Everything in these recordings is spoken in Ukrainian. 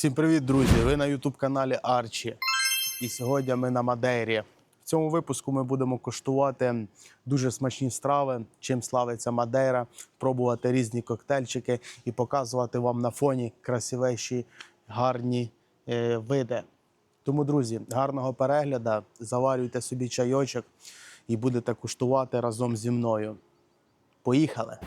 Всім привіт, друзі! Ви на youtube каналі Арчі. І сьогодні ми на Мадейрі. В цьому випуску ми будемо куштувати дуже смачні страви, чим славиться Мадейра, пробувати різні коктейльчики і показувати вам на фоні красивіші гарні е, види. Тому, друзі, гарного перегляду, заварюйте собі чайочок і будете куштувати разом зі мною. Поїхали!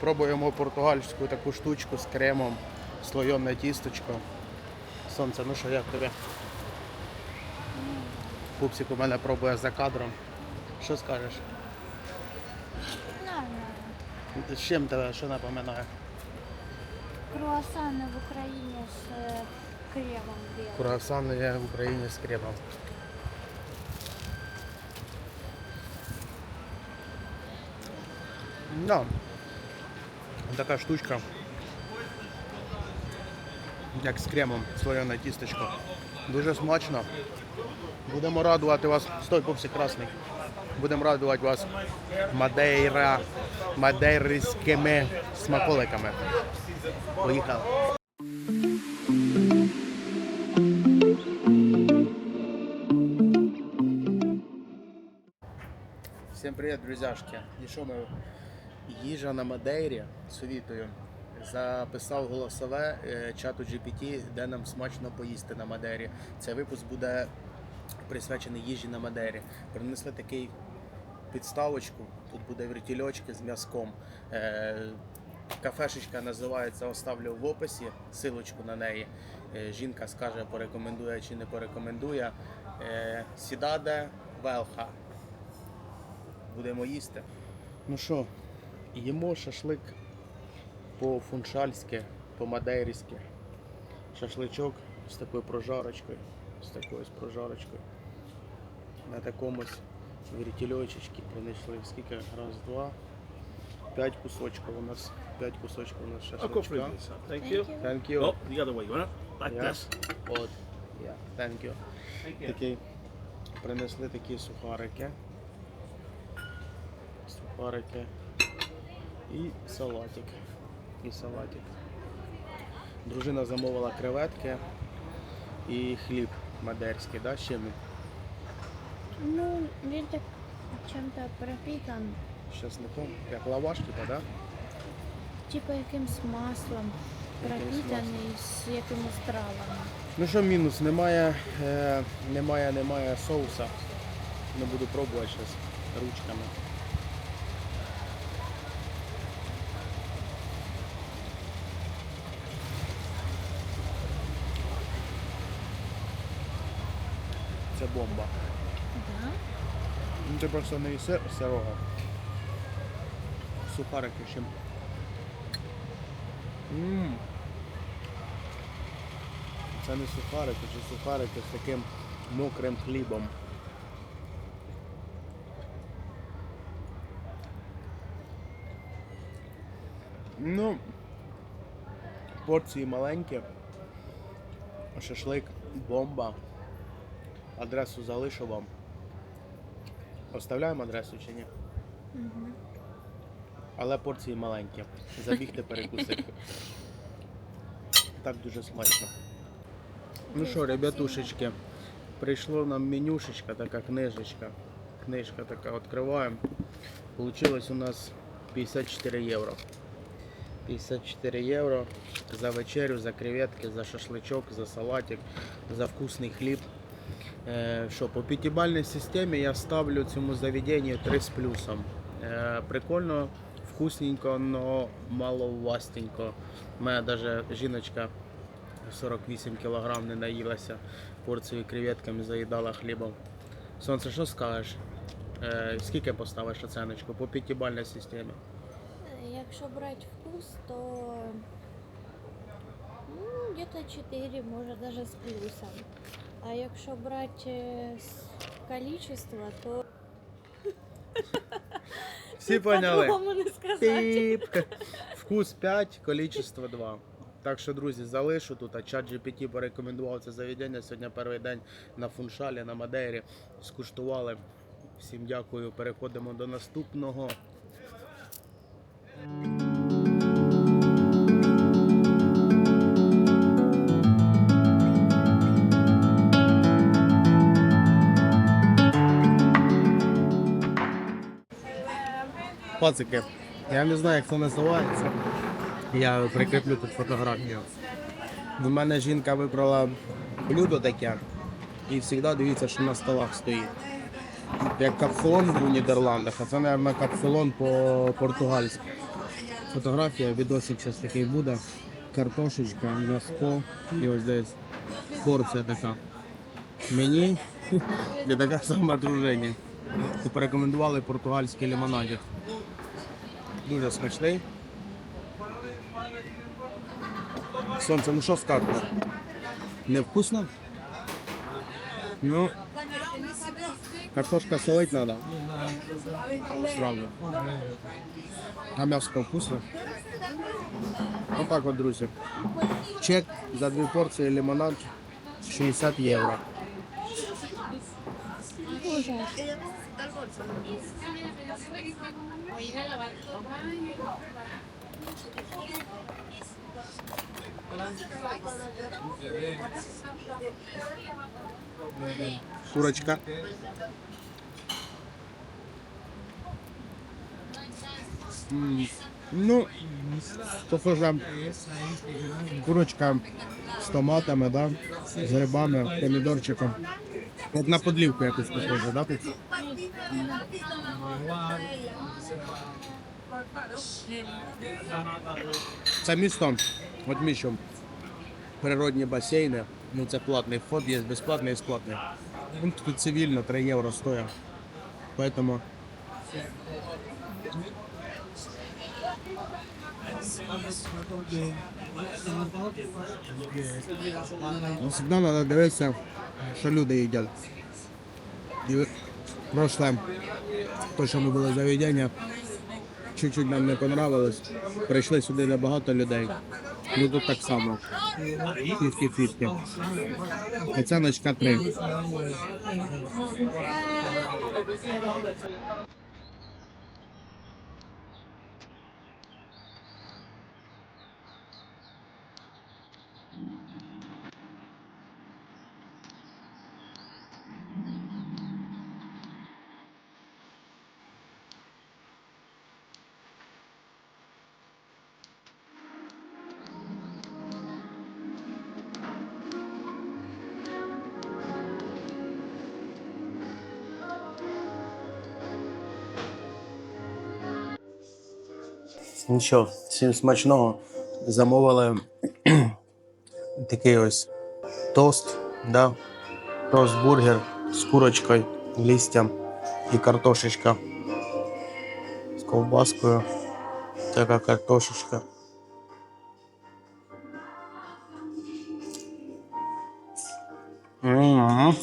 Пробуємо португальську таку штучку з кремом, слойоне тісточко. Сонце, ну що, як тобі? Пупсик у мене пробує за кадром. Що скажеш? Нормально. З чим тебе що напоминає? Круассаны в Украине с э, кремом белым. Круасани є в Україні з кремом. Да. Така штучка. Як з кремом, слоєне тістечко. Дуже смачно. Будемо радувати вас. Стой, пупсик красний. Будемо радувати вас Мадейра, мадейрськими смаколиками. Поїхали. Всім привіт, друзяшки. І що ми їжа на Мадейрі совітую. Записав голосове е, чату GPT, де нам смачно поїсти на Мадейрі. Цей випуск буде присвячений їжі на Мадейрі. Принесли такий підставочку. Тут буде вертільочки з м'язком. Е, Кафешечка називається Оставлю в описі, силочку на неї. Е, Жінка скаже, порекомендує чи не порекомендує. Сідаде Велха. Будемо їсти. Ну що, їмо шашлик по-фуншальськи, по-мадейрськи. Шашличок з такою прожарочкою. З такою з прожарочкою. На такомусь вертільочечки принесли. Скільки? Раз, два. П'ять кусочків у нас. П'ять кусочків у нас шашличка. Thank you. Thank you. Oh, the other way, you? Like Yeah. this. От. Yeah. Thank you. Thank you. Такі, принесли такі сухарики. Сухарики. І салатик. І салатик. Дружина замовила креветки і хліб мадерський, да? чим? Ну, він так чем-то пропитан, З часником? Як лаваш, типа, да? типа якимсь маслом, пропитаний з якимось травами. Ну що мінус, немає, е, немає, немає соуса. Не буду пробувати зараз ручками. Це бомба. Да? Ну ти просто не їси сирого. Сухарики ще. Ммм. Це не сухарики, це сухарики з таким мокрим хлібом. Ну, порції маленькі. Шашлик, бомба. Адресу залишу вам. Оставляємо адресу чи ні? Угу. Але порції маленькі. Забігти перекусити. Так дуже смачно. Ну що, ребятушечки, прийшло нам менюшечка, така книжечка. Книжка така відкриваємо. Получилось у нас 54 євро. 54 євро за вечерю, за креветки, за шашличок, за салатик, за вкусний хліб. Е, Що, по п'ятибальній системі я ставлю цьому заведенню 3 з плюсом. Е, Прикольно, вкусненько, але маловастенько. У мене навіть жіночка 48 кг не наїлася, порцію креветками заїдала хлібом. Сонце, що скажеш? Е, Скільки поставиш оценочку по п'ятибальній системі? Якщо брати вкус, то ну, где-то 4, може даже з плюсом. А якщо брати е, з количество, то Всі поняли? по-другому не сказати. Піп. Вкус 5, количество 2. Так що, друзі, залишу тут, а чат GPT порекомендував це заведення. Сьогодні перший день на фуншалі, на Мадейрі. Скуштували. Всім дякую. Переходимо до наступного. Пацики, я не знаю, як це називається. Я прикріплю тут фотографію. В мене жінка вибрала блюдо таке і завжди дивіться, що на столах стоїть. Як капсулон у Нідерландах, а це, мабуть, капсулон по-португальськи. Фотографія, відосик зараз такий буде. Картошечка, м'яско і ось десь порція така. Мені для таке саме Порекомендували португальський лимонадик. Дуже смачний. Сонце, ну що скажете? Невкусно? Ну, картошка солить надо. Сразу. А м'ясо вкусно. Отак от, друзі. Чек за дві порції лимонад 60 євро. Курочка. М, Ну, похоже, курочка з томатами, да? з грибами, помідорчиком. Як на подлівку якусь похоже, да? тут? Це місто, от місто, природні басейни. Ну це платний вход, є безплатний і платний. Ну, Тут цивільно 3 євро стоїть. Поэтому завжди треба дивитися, що люди їдять. І прошле, то, що ми були заведення, чуть-чуть нам не понравилось. Прийшли сюди набагато людей. Ну тут так само. 50-50. Оціночка 3. Нічого, всім смачного. Замовили такий ось тост, да? тост бургер з курочкою, листям і картошечка з ковбаскою. Така картошечка. М.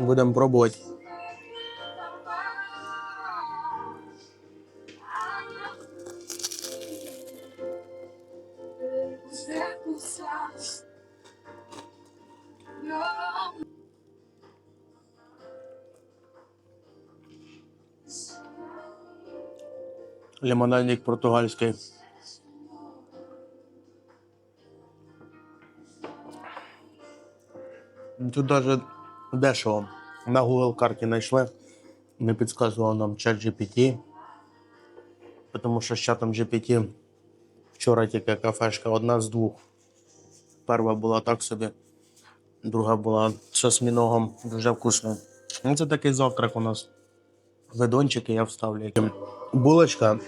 Будемо пробувати. Лимонадик португальський. Тут даже дешево. На Google карті знайшли. Не підказував нам чат GPT. Тому що з чатом GPT вчора тільки кафешка одна з двох. Перша була так собі, друга була з осьміногом дуже вкусно. Ну, це такий завтрак у нас. Видончики я вставлю. Булочка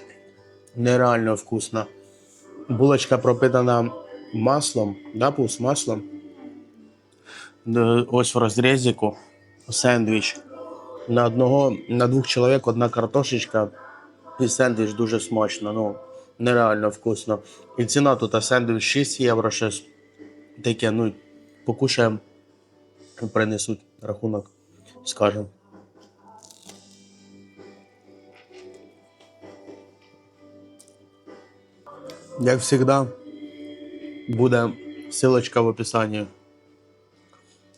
нереально вкусна. Булочка пропитана маслом, да, пус, маслом. Ось в розрізіку сендвіч. На одного, на двох чоловік одна картошечка і сендвіч дуже смачно. Ну, нереально вкусно. І ціна тут сендвіч 6 євро щось. Таке, ну, покушаємо, принесуть рахунок, скажемо. Як завжди, буде ссылочка в описанні.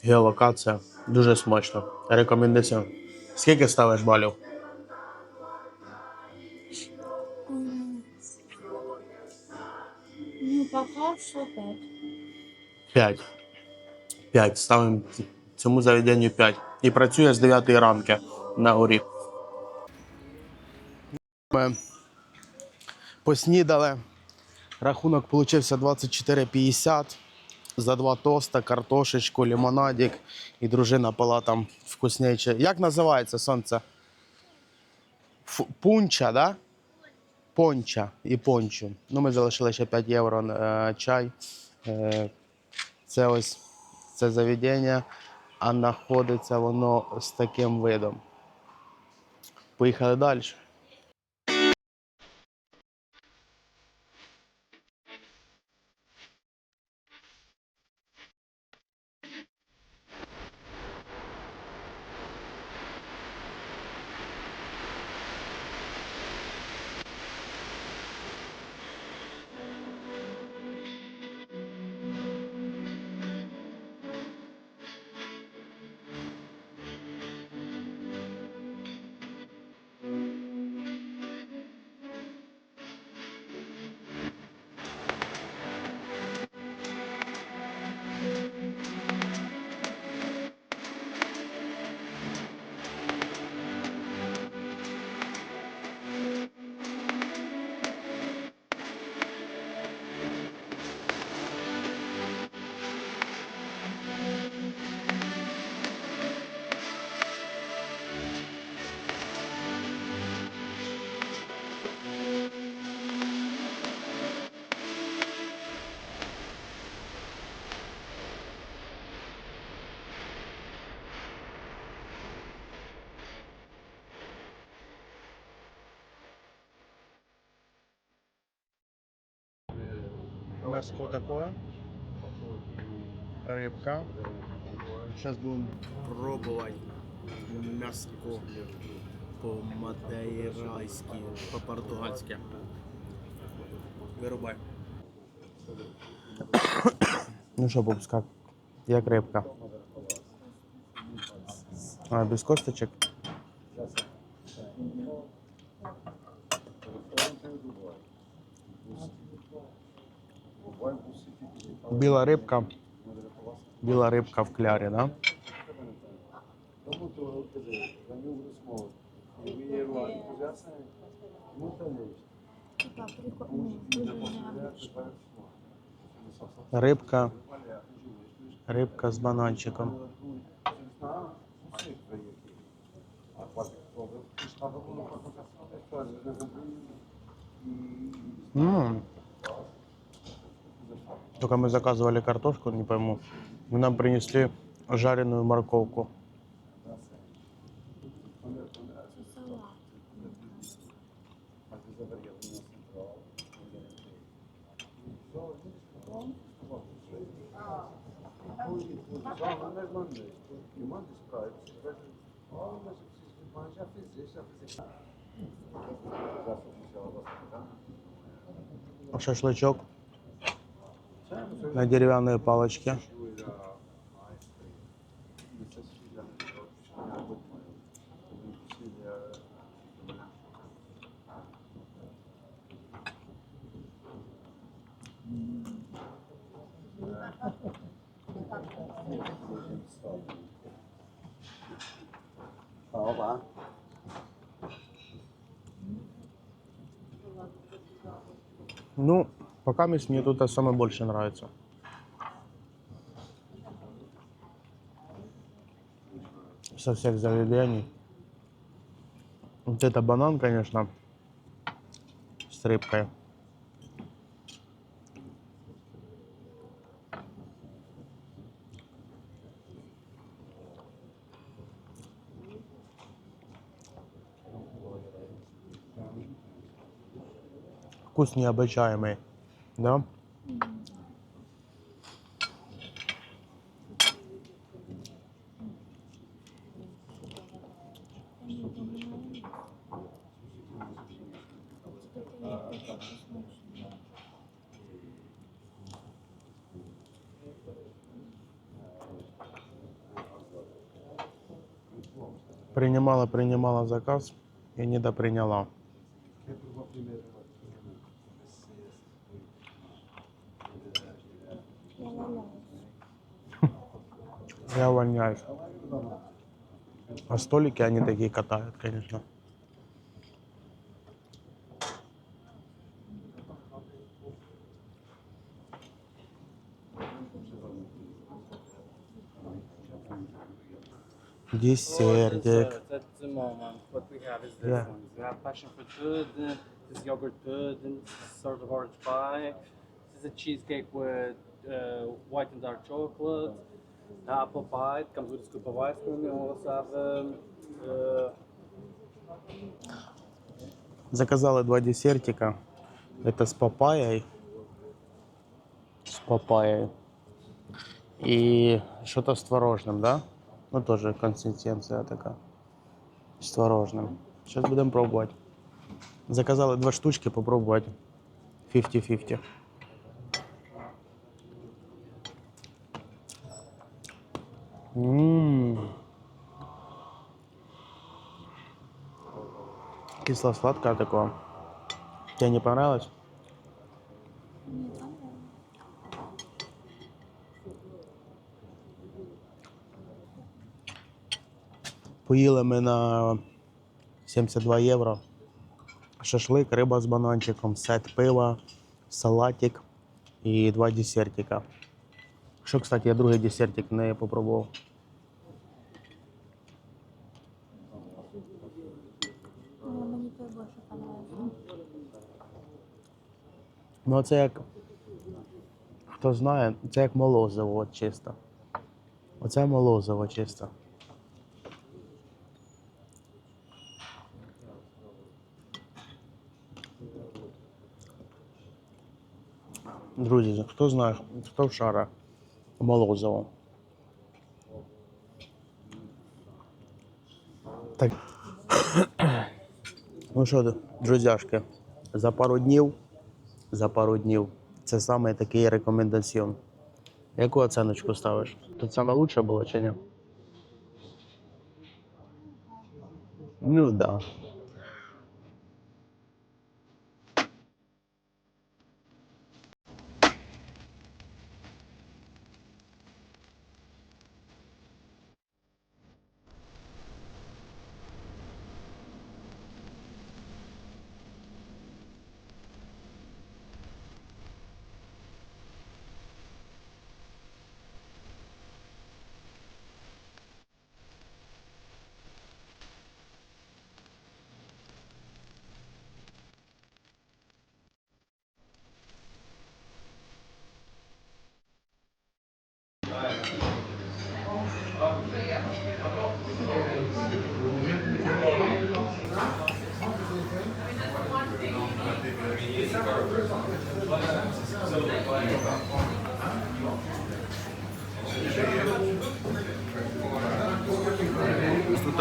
Геолокація. Дуже смачно. Рекомендація. Скільки ставиш балів? Ну, пока що 5. 5. 5. Ставимо цьому заведенню 5. І працює з 9 ранки на горі. Ми поснідали. Рахунок получився 24,50 за два тоста, картошечку, лимонадик і дружина пила там вкусняче. Як називається сонце? Фу- Пунча, да? Понча і пончу. Ну, ми залишили ще 5 євро е, чай. Е, це ось це заведення, а знаходиться воно з таким видом. Поїхали далі. Мяско такое. Рыбка. Сейчас будем пробовать мяско по-мадейрайски, по-португальски. Вирубай. Ну що, Бобска, як рибка? А, без косточок? Біла рибка. Біла рибка в клярі, да? Типа, прикольно. Дуже необычно. Рибка. Рибка з бананчиком. М. Только мы заказывали картошку, не пойму. Мы нам принесли жареную морковку. Шашлычок на деревянной палочке. Ну, пока мне тут самое больше нравится. Со всех заведений. Вот это банан, конечно, с рыбкой. Вкус необычаемый, да? Принимала, принимала заказ и не доприняла. Я увольняюсь. А столики они такие катают, конечно. Десертик. Yeah. uh, chocolate. Apple pie it comes with a scoop of ice cream. We also have um, uh, Заказали два десертика. Это с папайей. С папайей. И что-то с творожным, да? Ну, тоже консистенция такая. С творожным. Сейчас будем пробовать. Заказали два штучки попробовать. 50-50. Кисло-сладкое такое. Тебе не понравилось? Поїли ми на 72 євро. Шашлик, риба з бананчиком, сет пива, салатик і два десертика. Що, кстати, я другий десертик не попробував. Ну, це як. Хто знає, це як молозиво чисто. Оце молозиво чисто. Друзі, хто знає, хто в шара молозиво. Так. Ну що, друзяшки, за пару днів за пару днів. Це саме такий рекомендаціон. Яку оціночку ставиш? Тут саме лучше було чи ні? Ну так. Да.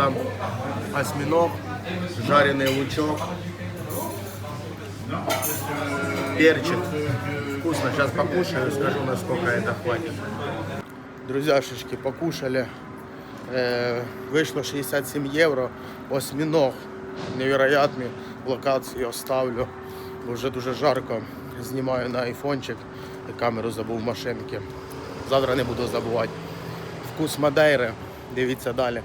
там осьминог, жареный лучок, перчик. Вкусно. Сейчас покушаю и скажу, насколько это хватит. Друзьяшечки, покушали. Э, вышло 67 евро. Осьминог. Невероятный. Локацію оставлю. Бо Вже дуже жарко. Знімаю на айфончик і камеру забув в машинці. Завтра не буду забувати. Вкус Мадейри. Дивіться далі.